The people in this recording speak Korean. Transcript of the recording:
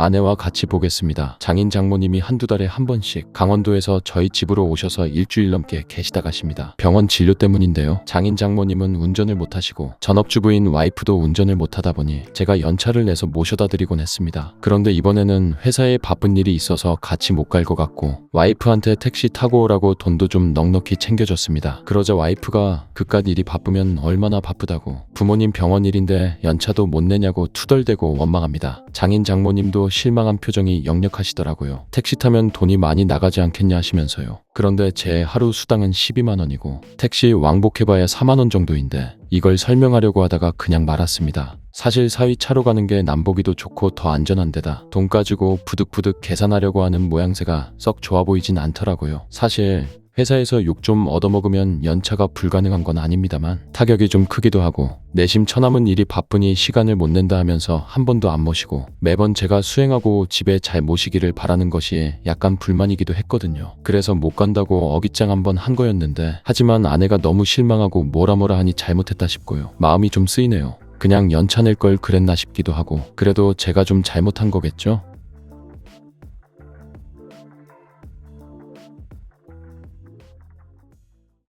아내와 같이 보겠습니다. 장인 장모님이 한두 달에 한 번씩 강원도에서 저희 집으로 오셔서 일주일 넘게 계시다 가십니다. 병원 진료 때문인데요. 장인 장모님은 운전을 못하시고 전업주부인 와이프도 운전을 못하다 보니 제가 연차를 내서 모셔다 드리곤 했습니다. 그런데 이번에는 회사에 바쁜 일이 있어서 같이 못 갈 것 같고 와이프한테 택시 타고 오라고 돈도 좀 넉넉히 챙겨줬습니다. 그러자 와이프가 그깟 일이 바쁘면 얼마나 바쁘다고 부모님 병원 일인데 연차도 못 내냐고 투덜대고 원망합니다. 장인 장모님도 실망한 표정이 역력하시더라고요. 택시 타면 돈이 많이 나가지 않겠냐 하시면서요. 그런데 제 하루 수당은 12만 원이고 택시 왕복해봐야 4만 원 정도인데 이걸 설명하려고 하다가 그냥 말았습니다. 사실 사위 차로 가는 게 남보기도 좋고 더 안전한 데다 돈 가지고 부득부득 계산하려고 하는 모양새가 썩 좋아 보이진 않더라고요. 사실 회사에서 욕 좀 얻어먹으면 연차가 불가능한 건 아닙니다만 타격이 좀 크기도 하고 내심 처남은 일이 바쁘니 시간을 못 낸다 하면서 한 번도 안 모시고 매번 제가 수행하고 집에 잘 모시기를 바라는 것이 약간 불만이기도 했거든요. 그래서 못 간다고 어깃장 한 번 한 거였는데 하지만 아내가 너무 실망하고 뭐라 뭐라 하니 잘못했다 싶고요. 마음이 좀 쓰이네요. 그냥 연차 낼 걸 그랬나 싶기도 하고 그래도 제가 좀 잘못한 거겠죠?